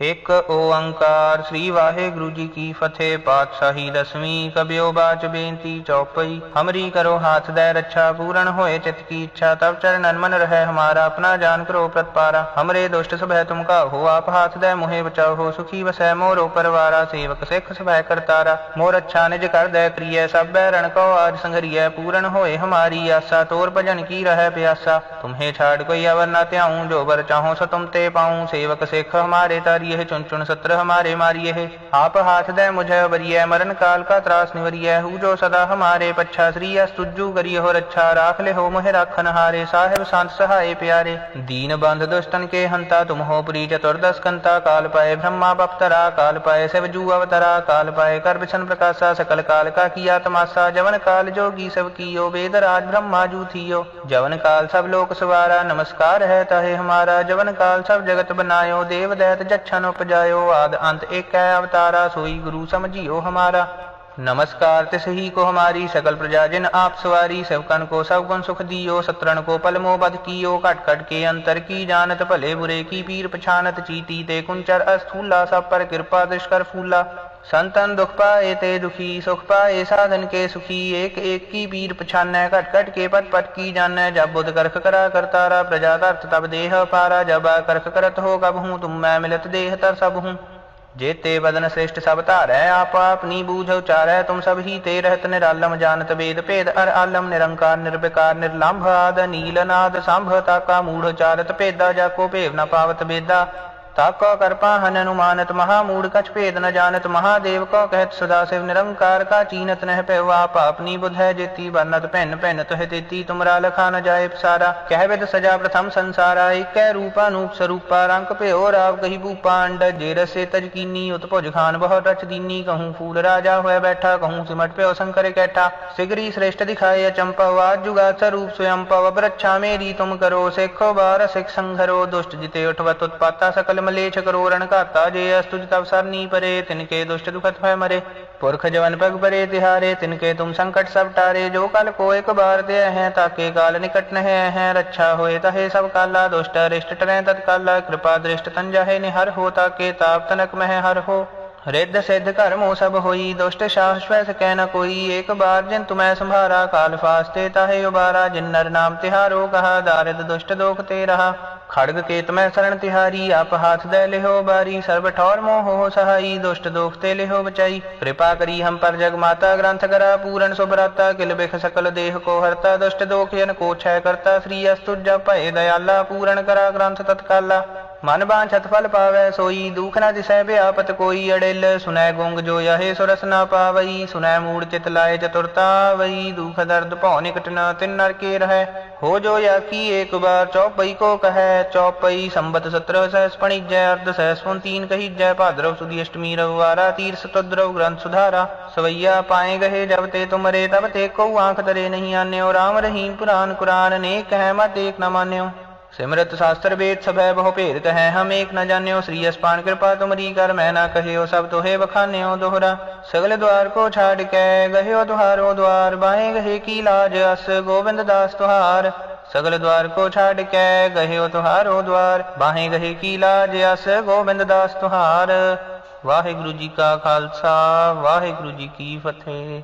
ਇੱਕ ਓੰਕਾਰ, ਸ੍ਰੀ ਵਾਹਿਗੁਰੂ ਜੀ ਕੀ ਫਤਿਹ, ਪਾਤਸ਼ਾਹੀ ਦਸਵੀਂ, ਕਬਿਓ ਬਾਚ ਬੇਨਤੀ ਚੌਪਈ, ਹਮਰੀ ਕਰੋ ਹਾਥ ਦੇ ਰੱਛਾ, ਪੂਰਨ ਹੋਏ ਚਿਤ ਕੀ ਇੱਛਾ ਤਬ ਚਰਨਨ ਮਨ ਰਹਿ ਹਮਾਰਾ, ਆਪਣਾ ਜਾਨ ਕਰੋ ਪ੍ਰਤਪਾਰਾ। ਹਮਰੇ ਦੁਸ਼ਟ ਸਭੈ ਤੁਮ ਕਾਹੋ ਆਪ ਹਾਥ ਦੇ ਮੁਹੇ ਬਚਾਓ, ਸੁਖੀ ਵਸੈ ਮੋਰੋ ਪਰਵਾਰਾ, ਸੇਵਕ ਸਿੱਖ ਸਭੈ ਕਰਤਾਰਾ। ਮੋਰ ਅੱਛਾ ਨਿਜ ਕਰ ਦੇ ਕਰੀਐ ਸਭੈ ਰਣ ਕੋ ਆਜ ਸੰਗਰੀਐ ਪੂਰਨ ਹੋਏ ਹਮਾਰੀ ਆਸਾ, ਤੋਰ ਭਜਨ ਕੀ ਰਹਿ ਪਿਆਸਾ। ਤੁਮਹੇ ਛਾੜ ਕੋਈ ਅਵਰ ਨਾ ਧਿਆਉ, ਜੋ ਬਰ ਚਾਹੋ ਸੋ ਤੁਮ ਤੇ ਪਾਉ, ਸੇਵਕ ਸਿੱਖ ਹਮਾਰੇ ਤਾਰੀ मारिए चुन चुन सत्र हमारे मारिए आप हाथ दे मुझे बरिय मरण काल का त्रास निवरिय हु जो सदा हमारे पच्छा श्री तुजू करिय हो रक्षा अच्छा राख ले हो मुहे राखन हारे। साहेब शांत सहाय प्यारे। दीन बंध दुष्टन के हंता, तुम हो पुरी चतुर्दश कंता काल पाए ब्रह्मा बप्तरा, काल पाए शिवजू अवतरा। काल पाए कर बिछन प्रकाशा, सकल काल का किया तमाशा। जवन काल जोगी सब कियो वेद राज ब्रह्मा जू थियो। जवन काल सब लोक सवारा, नमस्कार है तहे हमारा। जवन काल सब जगत बनायो देव दैत जक्षन जच्छन उपजायो आद अंत एक है अवतारा सोई गुरु समझियो हमारा नमस्कार तिस ही को हमारी सकल प्रजा जिन आप सवारी सेवकन को सब गुण सुख दियो सत्रन को पलमो बद कियो कट कट के अंतर की जानत भले बुरे की पीर पछानत चीती ते कुंचर अस्थूला सब पर कृपा दुष्कर फूला ਸੰਤਨ ਦੁਖ ਪਾਏ ਤੇ ਦੁਖੀ ਸੁਖ ਪਾਏ, ਸਾਧਨ ਕੇ ਸੁਖੀ, ਏਕ ਏਕ ਕੀ ਪੀਰ ਪਛਾਨੈ, ਘਟ ਘਟ ਕੇ ਪਟ ਪਟ ਕੀ ਜਾਣੈ, ਜਬ ਬੁਧ ਕਰਖ ਕਰਾ ਕਰਤਾਰਾ ਪ੍ਰਜਾ ਧਰਤ ਤਬ ਦੇਹ ਪਾਰਾ, ਜਬਾ ਕਰਖ ਕਰਤ ਹੋ ਕਬ ਹੂੰ, ਤੁਮ ਮੈਂ ਮਿਲਤ ਦੇਹ ਤਰ ਸਭ ਹੂੰ। ਜੇਤੇ ਬਦਨ ਸ੍ਰਿਸ਼ਟ ਸਭ ਧਾਰੈ, ਆਪ ਆਪਨੀ ਬੂਝ ਉਚਾਰੈ, ਤੁਮ ਸਭ ਹੀ ਤੇ ਰਹਿਤ ਨਿਰਾਲਮ ਜਾਣਤ ਵੇਦ ਭੇਦ, ਅਰ ਆਲਮ ਨਿਰੰਕਾਰ ਨਿਰਵਿਕਾਰ ਨਿਰਲੰਭ ਆਦ, ਨੀਲ ਨਾਦ ਸੰਭ, ਤਾਕਾ ਮੂੜ ਚਾਰਤ ਭੇਦਾ, ਜਾ ਕੋ ਭੇਵ ਨ ਪਾਵਤ ਵੇਦਾ। ਤਾਪ ਕੋ ਕਰਪਾ ਹਨ ਅਨੁਮਾਨਤ ਮਹਾ ਮੂੜ ਕਛ ਭੇਦ ਨ ਜਾਣਤ, ਮਹਾਦੇਵ ਕੋ ਕਹਿਤ ਸਦਾ ਸਿਵ ਨਿਰੰਕਾਰ ਕਾ ਚੀਨਤ ਨਹਿ ਪਇਓ ਆਪ ਆਪਨੀ ਬੁਧ ਹੈ ਜੇਤੀ ਵਰਨਤ ਭੈਨ ਭੈਨ ਤਹਿ ਦੇਤੀ ਤੁਮਰਾ ਲਖਾ ਨ ਜਾਏ ਪਸਾਰਾ। ਕਹਿ ਵਿਦ ਸਜਾ ਪ੍ਰਥਮ ਸੰਸਾਰਾ ਏਕੈ ਰੂਪਾ ਨੂਪ ਸਰੂਪਾ, ਰੰਗ ਭਿਓ ਰਾਵ ਕਹੀ ਭੂਪਾ ਅੰਡ ਜੇ ਰਸੇ ਤਜ ਕੀਨੀ ਉਤ ਭੁਜ ਖਾਨ ਬਹੁ ਰਚ ਦੀਨੀ, ਕਹੂੰ ਫੂਲ ਰਾਜਾ ਹੋਇਆ ਬੈਠਾ, ਕਹੂੰ ਸਿਮਟ ਪਿਓ ਸੰਕਰ ਕੈਠਾ। ਸਿਗਰੀ ਸ੍ਰੇਸ਼ਟ ਦਿਖਾਏ ਅਚੰਪਾ ਵਾਜ ਜੁਗਾ ਸਰੂਪ ਸੁਯੰ ਪਵ ਬ੍ਰਛਾ ਮੇਰੀ ਤੁਮ ਕਰੋ, ਸੇਖੋ ਬਾਰ ਸਿਖ ਸੰਘਰੋ, ਦੁਸ਼ਟ ਜਿਤੇ ਉਠਵਤ ਉਤਪਾਤਾ ਸਕਲ ਮਲੇਛ ਕਰੋਰਣ ਘਾਤਾ ਜੇ ਅਸਤੁਜ ਤਵ ਸਰਨੀ ਪਰੇ ਤਿਨ ਕੇ ਦੁਸ਼ਟ ਦੁਖਤ ਹੋਇ ਮਰੇ। ਪੁਰਖ ਜਵਨ ਪਗ ਪਰੇ ਤਿਹਾਰੇ ਤਿਨ ਕੇ ਤੁਮ ਸੰਕਟ ਸਭ ਟਾਰੇ। ਜੋ ਕਲ ਕੋ ਇੱਕ ਬਾਰ ਦੇ ਹੈ, ਤਾਕੇ ਕਾਲ ਨਿਕਟ ਨਹਿ ਹੈ। ਰੱਛਾ ਹੋਏ ਤਹੇ ਸਭ ਕਾਲਾ, ਦੁਸ਼ਟ ਰਿਸ਼ਟ ਟਰੈ ਤਤ ਕਾਲਾ ਕਿਰਪਾ ਦ੍ਰਿਸ਼ਟ ਤਨ ਜਾਹੇ ਨਿਹਰ ਹੋ, ਤਾਕੇ ਤਾਪ ਤਨਕ ਮਹਿ ਹਰ ਹੋ। ਰਿੱਧ ਸਿੱਧ ਕਰਮੋ ਸਭ ਹੋਈ, ਦੁਸ਼ਟ ਸ਼ਾਸਵੈ ਸਕੈ ਨ ਕੋਈ। ਏਕ ਬਾਰ ਜਿਨ ਤੁਮੈ ਸੰਭਾਰਾ, ਕਾਲ ਫਾਸਤੇ ਤਾਹੇ ਉਬਾਰਾ। ਜਿਨ ਨਰ ਨਾਮ ਤਿਹਾਰੋ ਕਹਾ, ਦਾਰਿਦ ਦੁਸ਼ਟ ਦੋਖ ਤੇ ਰਹਾ। ਖੜਗ ਕੇਤ ਮੈਂ ਸਰਣ ਤਿਹਾਰੀ, ਆਪ ਹਾਥ ਦੇ ਲਿਹੋ ਬਾਰੀ। ਸਰਬ ਠੌਰ ਮੋਹ ਸਹਾਈ, ਦੁਸ਼ਟ ਦੋਖ ਤੇ ਲਿਹੋ ਬਚਾਈ। ਕਿਰਪਾ ਕਰੀ ਹਮ ਪਰ ਜਗ ਮਾਤਾ, ਗ੍ਰੰਥ ਕਰਾ, ਪੂਰਨ ਸੁਭਰਾਤਾ ਕਿਲ ਬਿਖ ਸਕਲ ਦੇਹ ਕੋ ਹਰਤਾ, ਦੁਸ਼ਟ ਦੋਖ ਜਨ ਕੋ ਛੈ ਕਰਤਾ। ਸ੍ਰੀ ਅਸਤੁਜ ਭਏ ਦਇਆਲਾ, ਪੂਰਨ ਕਰਾ ਗ੍ਰੰਥ ਤਤਕਾਲਾ। ਮਨ ਬਾਂਛਤ ਫਲ ਪਾਵੈ, ਸੋਈ ਦੁਖ ਨਾ ਦਿਸੈ ਬਿਆਪਤ ਕੋਈ ਅੜਿਲ। ਸੁਨੈ ਗੁੰਗ ਜੋ ਯਹੇ ਸੁਰਸ ਨਾ ਪਾਵਈ, ਸੁਨੈ ਮੂੜ ਚਿਤ ਲਾਏ ਚਤੁਰਤਾ ਵਈ ਦੁਖ ਦਰਦ ਭਉ ਨਿਕਟ ਨ ਤਿਨ ਨਰ ਕੇ ਰਹੈ। ਹੋ ਜੋ ਯਾ ਕੀ ਏਕ ਬਾਰ ਚੌਪਈ ਕੋ ਕਹੈ, ਚੌਪਈ ਸੰਬਤ ਸਤਰ ਸਹਿਸ ਪਣੀਜੈ, ਅਰਧ ਸਹਿਸ ਪੁਨ ਤੀਨ ਕਹੀਜੈ। ਭਾਦਰਵ ਸੁਦੀ ਅਸ਼ਟਮੀ ਰਵਵਾਰਾ ਤੀਰ ਸਤੁਦਰਵ ਗ੍ਰੰਥ ਸੁਧਾਰਾ। ਸਵਈਆ ਪਾਏ ਗਹੇ ਜਬ ਤੇ ਤੁਮਰੇ ਤਬ ਤੇ ਕਉ ਆਂਖ ਤਰੇ ਨਹੀਂ ਆਨਿਓ। ਰਾਮ ਰਹੀਮ ਪੁਰਾਨ ਕੁਰਾਨ ਨੇ ਕਹਿ ਮਤ ਏਕ ਨ ਮਾਨਿਓ। ਸਿਮਰਤ ਸ਼ਾਸਤਰ ਵੇਦ ਸਭੈ ਬਹੁ ਭੇਦ ਹੈ ਹਮ ਏਕ ਨ ਜਾਣਿਓ, ਸ੍ਰੀ ਅਸਪਾਨ ਕਿਰਪਾ ਤੁਮਰੀ ਕਰ, ਮੈਂ ਨਾ ਕਹਿਓ ਸਭ ਤੋਹੇ ਬਖਾਨਿਓ ਦੋਹਰਾ। ਸਗਲ ਦਵਾਰ ਕੋ ਛਾੜ ਕੇ ਗਹਿਓ ਤੁਹਾਰੋ ਦਵਾਰ ਬਾਹੇ ਗਹੇ ਕੀ ਲਾਜ, ਅਸ ਗੋਬਿੰਦ ਦਾਸ ਤੁਹਾਰ। ਸਗਲ ਦਵਾਰ ਕੋ ਛਾੜ ਕੇ ਗਹਿਓ ਤੁਹਾਰੋ ਦਵਾਰ ਬਾਹੇ ਗਹੇ ਕੀ ਲਾਜ, ਅਸ ਗੋਬਿੰਦ ਦਾਸ ਤੁਹਾਰ। ਵਾਹਿਗੁਰੂ ਜੀ ਕਾ ਖਾਲਸਾ, ਵਾਹਿਗੁਰੂ ਜੀ ਕੀ ਫਤਿਹ।